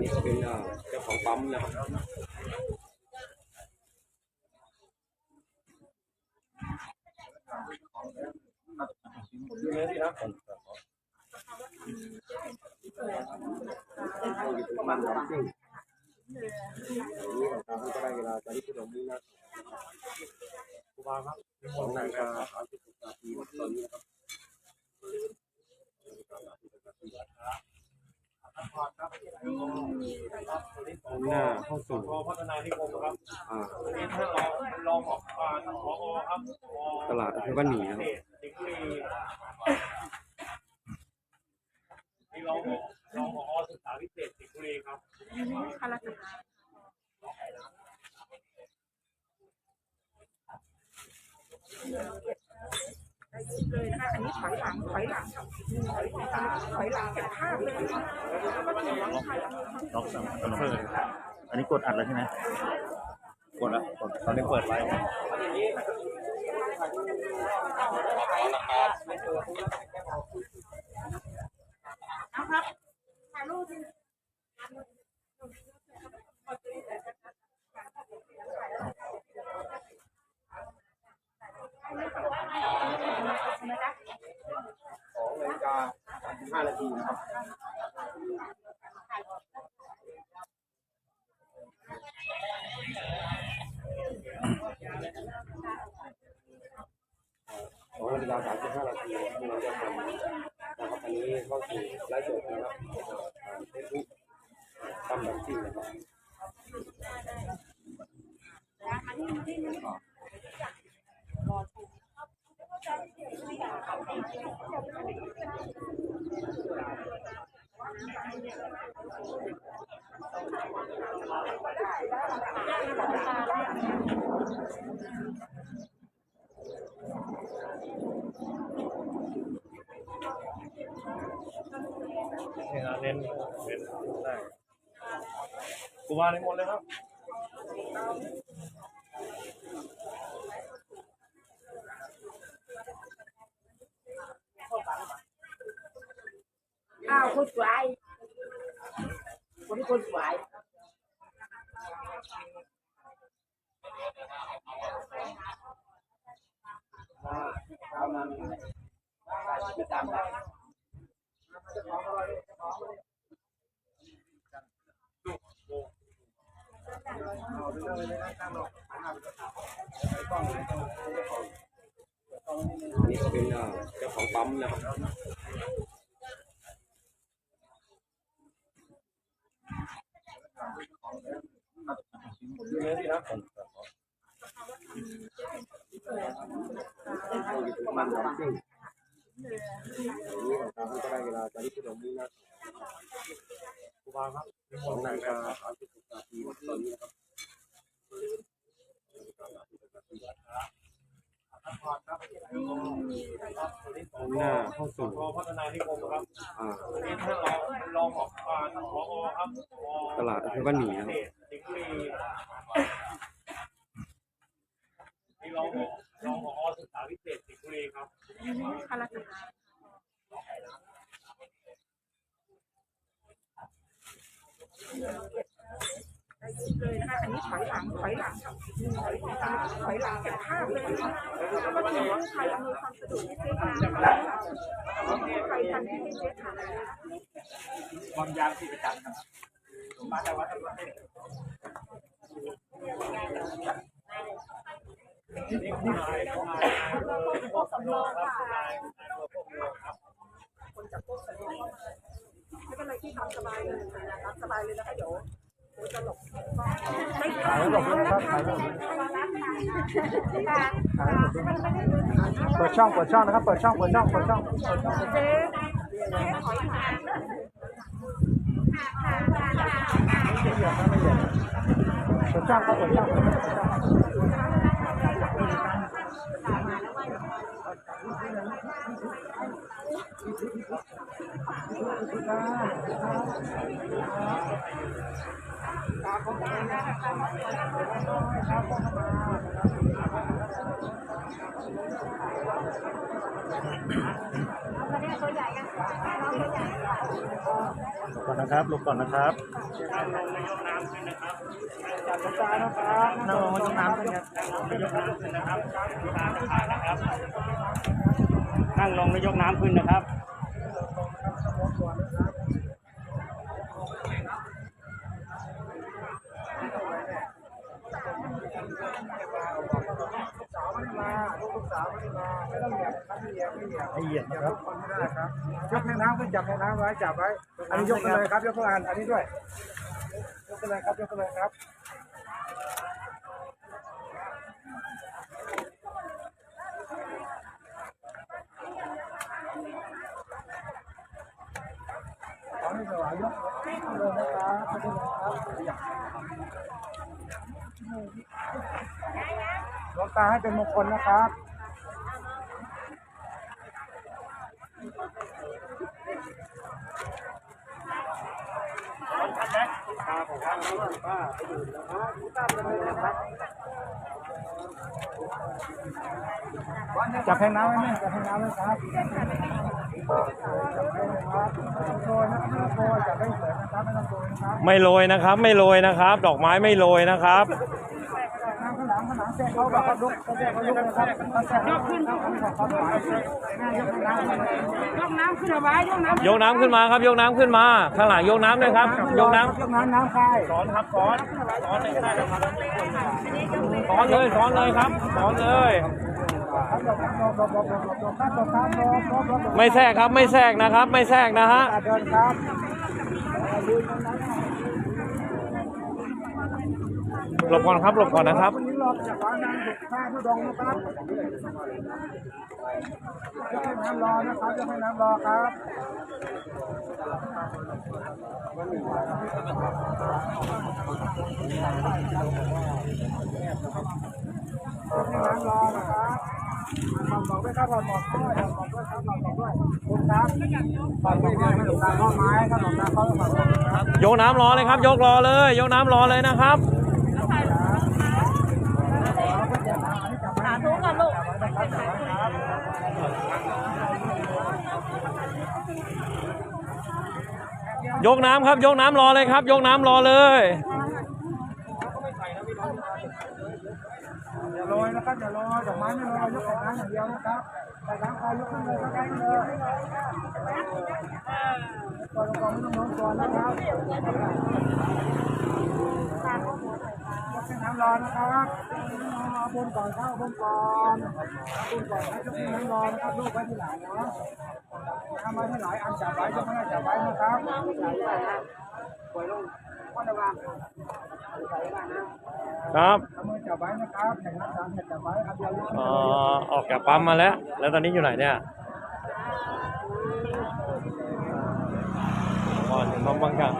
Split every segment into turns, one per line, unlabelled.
นี่ก็เป็นเอ่อเจ้าของปั๊มนะครับมันครับซึ่งนี่ของทางก็ได้เวลาจะที่ถนนนี้นะครูบาครับสองนาฬิกาสามสิบนาทีตอนนี้นะครับผม หน้าเข้าสู่
พัฒนานิคมครับ
อ่า
นี่ท่านรองรองของการผอครับ
ตลาดอำเภอบ้านหมี่นะครับ
สิงห์บุรีนี่รองรองผอศึกษาพิเศษสิงห์บุรีครับ
ข้าราชการ เลยนะคะอันนี้ถอยหลังถอยหลังถอยหลังถอยหลังเก็บภาพเลยนะคะแล้วก็ถือว่าใครอำนวยความ
ล็อกสามคนละเพิ่มอันนี้กดอัดแล้วใช่ไหม
กดแล้วกดตอนนี้เปิดไลฟ์
นะครับถ่ายรูปสินะคะ
สองนาฬิกาสามสิบห้านาทีนะครับสองนาฬิกาสามสิบห้านาทีที่เราจะทำนะครับอันนี้เข้าสู่ไลฟ์สดนะครับเฟซบุ๊กตั้มแบบจริงนะครับ
นี่นะเน้นเน้นได้กูวาในหมดเลยครับ
อ้าวคนสวยคนคนสวย
นี่ก็เป็นเอ่อเจ้าของปั๊มนะครับ
ดูเนื้อที่นะ
ครับซึ่งนี่ของทางก็ ได้เวลาจะที่ถนนนี้นะ
กูวาครับ
สองนาฬิกาสามสิบนาทีตอนนี้นะครับผมหน้าเข้าสู่
พอพัฒนานิคมครับ
อ่า
ท่านรองรองของการผอครับ
ตลาดอำเภอบ้านหมีครับ
สิงห์บุรีนี่รองรองผอศึกษาพิเศษสิงห์บุรีครับ
ข้าราชการเลยนะคะอันนี้ ถอยหลังถอยหลังถอยหลังเก็บภาพเลยนะคะแล้วก็ถือว่าใครอำนวยความสะดวกให้เจ๊ทำใครทันที่ให้เจ๊ทำ
วางยางที่ประจันครับมาจากวัดตะวันนี่คุณนายคุณนา
พวกสำรองค่ะคนจากพวกสำรองไม่เป็นไรที่ทำสบายเลยนะคะสบายเลยนะคะเดี๋ยว เดี๋ยวจะหลบไม่ถ่ายหลบนะคะถ่ายหลบ
เปิดช่องเปิดช่องนะครับ เปิดช่องเปิดช่องเปิดช่อง
เจ๊เจ๊ถอยหาง
เปิดช่องครับเปิดช่อง
ตัวใหญ่กันตัวใหญ่
ก่อนนะครับลุกก่อนนะครับ
จับตรงลงนะครับนั่งลงยกน้ำขึ้นครับ
นั่งลงแล้วยกน้ำขึ้นนะครับ
สาวไม่มาลูกสาวไม่มาไม่ต้องเหยียบครับไม่เหยียบไม่เหยียบ
ให้เหยียดนะครับ
คนไม่ได้ครับยกแม่น้ำขึ้นจับแม่น้ำไว้จับไว้ อันนี้ยกไปเลยครับยกไปอันอันนี้ด้วย ยกไปเลยครับยกไปเลยครับขอให้สวายยก เลยนะครับขอบคุณครับหลวงตาให้เป็นมงคลนะครับจับแพงน้ำไว้ไหมจับแพงน้ำไว้ครับจับ ไว้เลยครับไม่ต้องโรยนะครับไม่ต้องโรยจับได้เฉยนะครับไม่ต้องโรยนะครับ
ไม่โรยนะครับ ไม่โรยนะครับ ดอกไม้ไม่โรยนะครับ
น้ำข้างหลังข้างหลังแทรกเขาแบบเขาลุกเขาแทรกเขาลุกนะครับเขาแทรกยกขึ้นเขาเขาเขาหมายหน้ายกน้ำ
ยกน้ำขึ้นเอาไว้ยกน้ำ
ยกน้ำขึ้นมาครับ ยกน้ำขึ้นมา ข้างหลังยกน้ำด้วยครับ ยกน้ำ
ยกน้ำน้ำคาย
สอนครับสอนสอนเลยก็ได้นะครับสอนเลยสอนเลยครับสอนเลย ไม่แทรกครับไม่แทรกนะครับ ไม่แทรกนะฮะหลบก่อนครับหลบก่อนนะครับ
วันนี้หนางบุกข้าผู้ดงนะครับยกให้น้ำรอนะครับยกให้น้ำรอครับยน้ำรอนะครับ อดหมอกด้วยครับถอดหมอกด้วยถอดหมอกด้วยครับถอดหมอกด้วยคุณครับถอดหมอกด้วยให้หลวงตาข้อไม้ครับหลวงตาข้อถอดหมอกครับ
ยกน้ำรอเลยครับ ยกรอเลย ยกน้ำรอเลยนะครับ
สาธุก่อนลูก
ยกน้ำครับ ยกน้ำรอเลยครับ ยกน้ำรอเลย
อย่าโรยนะ ครับอย่าโรยดอกไม้ไม่โรยยกแต่น้ำอย่างเดียวนะครับแต่น้ำคอยยกขึ้นเลยก็ได้เลยก่อนก่อนไม่ต้องโน้มก่อนนะครับยกให้น้ำร้อนนะครับเอาบนก่อนเข้าบนก่อนเอาบนก่อนให้ยกให้น้ำร้อนนะครับลูกไว้ที่หลังเนาะน้ำไว้ที่หลายอันจับไว้ยกไม่ได้จับไว้นะครับปล่อยลงก็ระวัง
ครับ
เอามือจับไว้นะครับแข่งน้ำสามเห็ดจับไว้ครับเดียวยก
เอ่อออกจากปั๊มมาแล้ว แล้วตอนนี้อยู่ไหนเนี่ยก่อนถึงปั๊มบางจาก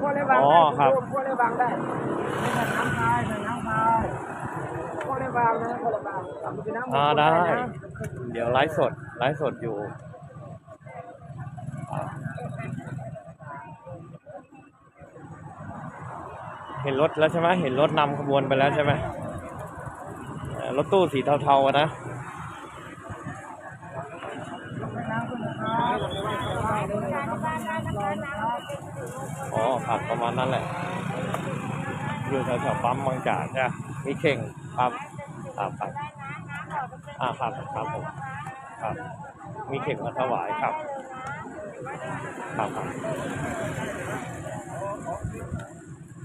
พวกเลยบาง
อ๋อ
ได้
ครับ
พวกเลยบางได้ไม่ใช่น้ำคายไม่น้ำคายพวกเลยบางนะพวกเลยบางทำเป็นน้ำ
อ่าได้
นะ
เดี๋ยวไลฟ์สดไลฟ์สดอยู่ เห็นรถแล้วใช่ไหมเห็นรถนำขบวนไปแล้วใช่ไหมรถตู้สีเทาๆนะอ๋อครับประมาณนั้นแหละ อยู่แถวๆปั๊มบางจากใช่ไหมมีเข่งครับครับครับอ่าครับครับผมครับ มีเข่งมาถวายครับ ครับครับ